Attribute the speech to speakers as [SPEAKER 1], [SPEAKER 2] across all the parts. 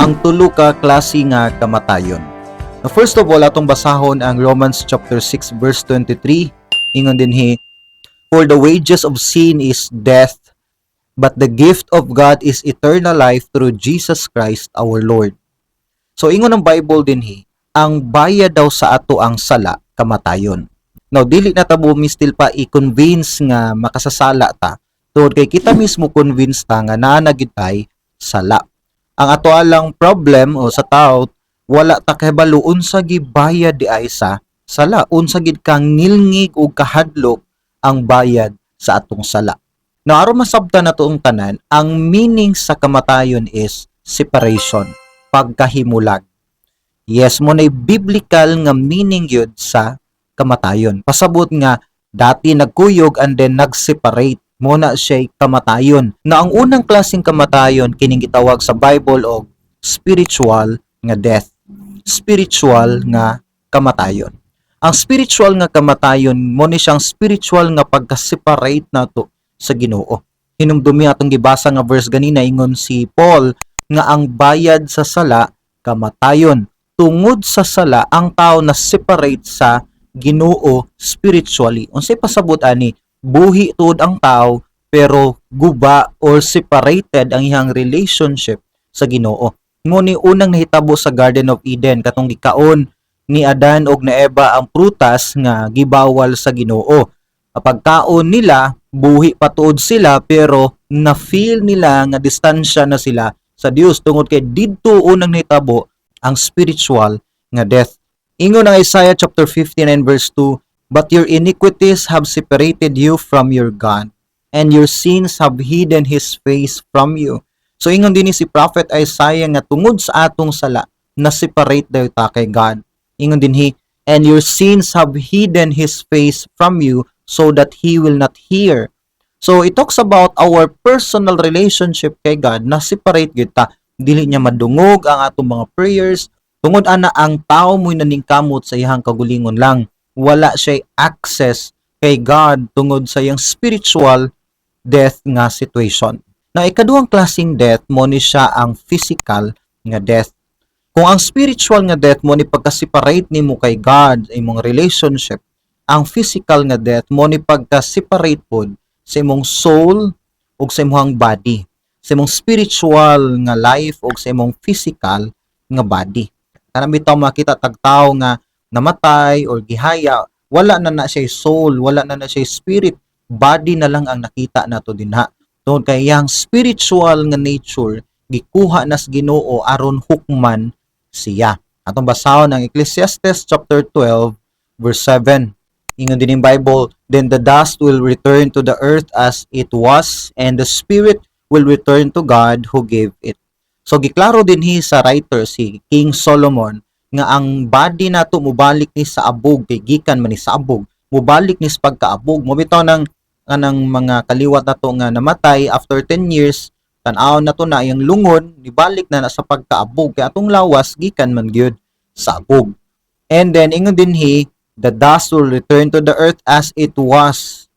[SPEAKER 1] ang tulo ka klase nga kamatayon. Now, first of all, atong basahon ang Romans chapter 6 verse 23. Ingon din hi, For the wages of sin is death, but the gift of God is eternal life through Jesus Christ our Lord. So ingon ng Bible din hi, ang bayad daw sa ato ang sala, kamatayon. Now, dili na tabo mi still pa i-convince nga makasasala ta. Tungod kay kita mismo convince ta nga naa na gid tay sala. Ang ato alang problem o sa tao, wala ta kahibalo unsa gibayad di ay sa sala. Unsa gid kang ngilngig o kahadlok ang bayad sa atong sala. Now, aron masabtan na toong tanan, ang meaning sa kamatayon is separation, pagkahimulag. Yes, mo na biblical nga meaning yun sa kamatayon. Pasabot nga, dati nagkuyog and then nag-separate. Muna siya kamatayon. Na ang unang klaseng kamatayon kining gitawag sa Bible og spiritual nga death. Spiritual nga kamatayon. Ang spiritual nga kamatayon mo ni siyang spiritual nga pagka-separate nato sa Ginoo. Hinumdumi atong gibasa nga verse ganina ingon si Paul nga ang bayad sa sala kamatayon. Tungod sa sala ang tao na separate sa Ginoo spiritually. Unsay pasabot ani? Buhi tuod ang tao pero guba or separated ang iyang relationship sa Ginoo. Nguni unang nahitabo sa Garden of Eden katong gikaon ni Adan og ni Eva ang prutas nga gibawal sa Ginoo. Pagkaon nila, buhi pa tuod sila pero na-feel nila nga distansya na sila sa Dios tungod kay didto unang nahitabo ang spiritual nga death. Ingon ang Isaiah chapter 59 verse 2, But your iniquities have separated you from your God, and your sins have hidden His face from you. So ingon din si Prophet Isaiah nga tungod sa atong sala, na separate daw ta kay God. Ingon din hi, and your sins have hidden His face from you, so that He will not hear. So it talks about our personal relationship kay God na separate gyud ta. Dili niya madungog ang atong mga prayers, Tungod ana ang tao mo'y naningkamot sa iyang kagulingon lang. Wala siya access kay God tungod sa iyang spiritual death nga situation. Na ikaduhang klasing death mo ni siya ang physical nga death. Kung ang spiritual nga death mo ni pagka-separate nimo kay God imong relationship, ang physical nga death mo ni pagka-separate pod sa imong soul ug sa imong body, sa imong spiritual nga life ug sa imong physical nga body kanang bitaw makita tagtaw nga namatay or gihaya wala na na siya soul wala na na siya spirit. Body na lang ang nakita nato dinha tungod kay yang spiritual nga nature gikuha nas Ginoo aron hukman siya. Atong basahon ang Ecclesiastes chapter 12 verse 7 ingon din yung Bible then the dust will return to the earth as it was and the spirit will return to God who gave it. So giklaro din hi sa writer si King Solomon nga ang body nato mubalik ni sa abog kay gikan man ni sa abog mubalik ni sa pagkaabog. Mo bitaw nang anang mga kaliwat nato nga namatay after 10 years tan-aw na to na yung lungon nibalik na na sa pagkaabog. Kay atong lawas gikan man gyud sa abog. And then ingon din hi the dust will return to the earth as it was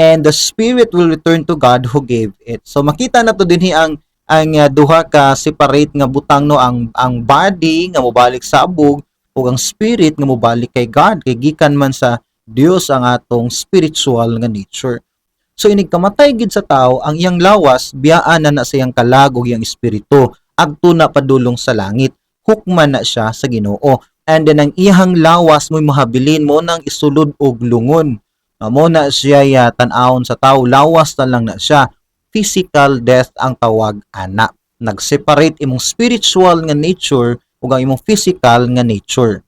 [SPEAKER 1] and the spirit will return to God who gave it. So makita na to din hi ang ang uh, duha ka separate nga butang no ang ang body nga mobalik sa abog ug ang spirit nga mobalik kay God. Kay gikan man sa Dios ang atong spiritual nga nature. So inig kamatay gid sa tao ang iyang lawas biyaan na na sa iyang kalag ug iyang espiritu. Adto na padulong sa langit. Hukman na siya sa Ginoo. And then ang iyang lawas mo mahabilin mo nang isulod og lungon. Mo na siya ya tan-awon sa tao. Lawas na lang na siya physical death ang tawag ana. Nag-separate imong spiritual nga nature ug ang imong physical nga nature.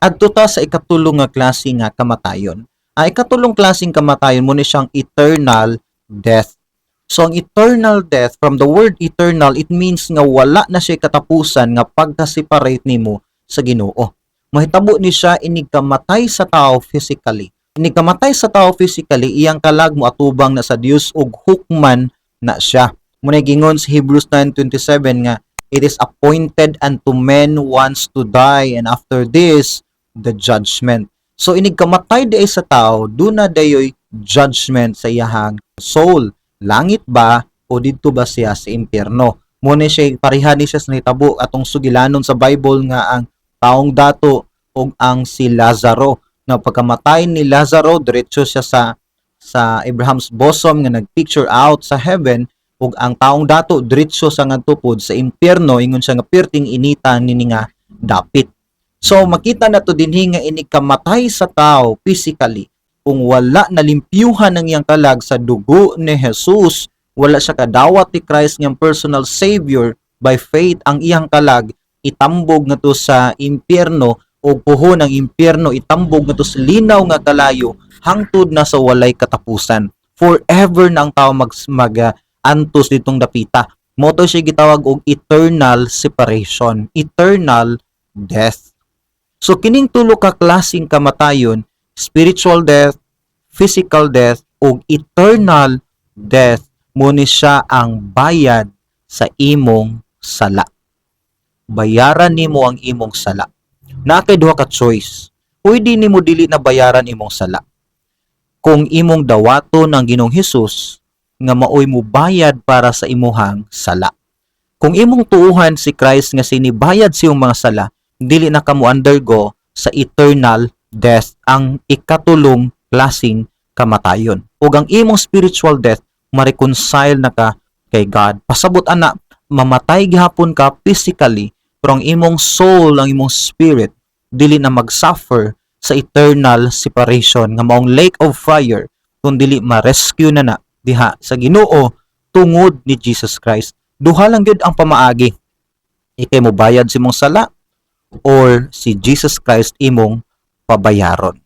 [SPEAKER 1] Adto ta sa ikatulong nga klase nga kamatayon. Ang ikatulong klaseng kamatayon mo ni siyang eternal death. So ang eternal death from the word eternal it means nga wala na siya katapusan nga pagka-separate nimo sa Ginoo. Mahitabo ni siya inig kamatay sa tao physically ni kamatay sa tao physically iyang kalag mo atubang na sa Dios ug hukman na siya. Muna gingon sa Hebrews 9:27 nga it is appointed unto men once to die and after this the judgment. So inig kamatay di sa tao do na dayoy judgment sa iyahang soul. Langit ba o didto ba siya sa impyerno? Mo ni siya pareha ni siya sa nahitabo atong sugilanon sa Bible nga ang taong dato ug ang si Lazaro na pagkamatay ni Lazaro diretso siya sa sa Abraham's bosom nga nagpicture out sa heaven ug ang taong dato diretso sa ngadtupod sa impyerno ingon siya nga perting inita nini nga dapit. So makita na to dinhi nga ini kamatay sa tao physically. Kung wala nalimpyuhan ng iyang kalag sa dugo ni Jesus, wala siya kadawat ni Christ niyang personal savior. By faith ang iyang kalag itambog nga to sa impyerno o puho ng impyerno itambog nga linaw nga kalayo hangtod na sa walay katapusan. Forever na ang tao mag, mag ah, antos ditong dapita. Moto siya gitawag og eternal separation, eternal death. So kining tulo ka klaseng kamatayon spiritual death, physical death, ug eternal death mo ni siya ang bayad sa imong sala. Bayaran nimo ang imong sala. Na kay duha ka choice. Pwede nimo dili na bayaran imong sala. Kung imong dawato ng Ginoong Hesus nga maoy mo bayad para sa imuhang sala. Kung imong tuuhan si Christ nga sinibayad sa iyong mga sala, dili na kamo undergo sa eternal death ang ikatulong klasing kamatayon. Ug ang imong spiritual death ma-reconcile na ka kay God. Pasabot ana mamatay gihapon ka physically pero ang imong soul, ang imong spirit dili na mag-suffer sa eternal separation nga maong lake of fire kung dili ma-rescue na na diha sa Ginoo tungod ni Jesus Christ. Duha lang gyud ang pamaagi. Ikay mo bayad si mong sala or si Jesus Christ imong pabayaron.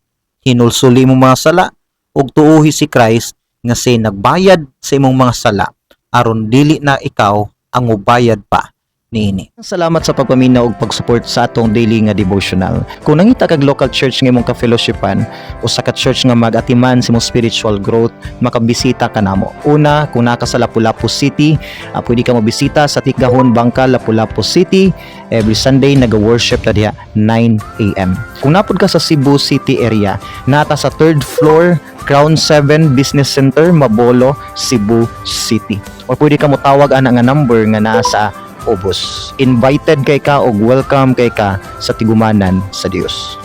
[SPEAKER 1] Hinulsuli mo mga sala ug tuuhi si Christ nga say nagbayad sa imong mga sala aron dili na ikaw ang mubayad pa niini. Salamat sa pagpaminaw ug pag-support sa atong daily nga devotional. Kung nangita kag local church nga imong ka-fellowshipan o sa ka-church nga mag-atiman sa imong spiritual growth, makabisita ka namo. Una, kung naka sa Lapu-Lapu City, uh, pwede ka mabisita sa Tikahon Bangka, Lapu-Lapu City. Every Sunday nag-worship ta diha 9 a.m. Kung napod ka sa Cebu City area, nata sa third floor Crown 7 Business Center, Mabolo, Cebu City. O pwede ka mo tawag ana nga number nga nasa ubos. Invited kay ka og welcome kay ka sa tigumanan sa Dios.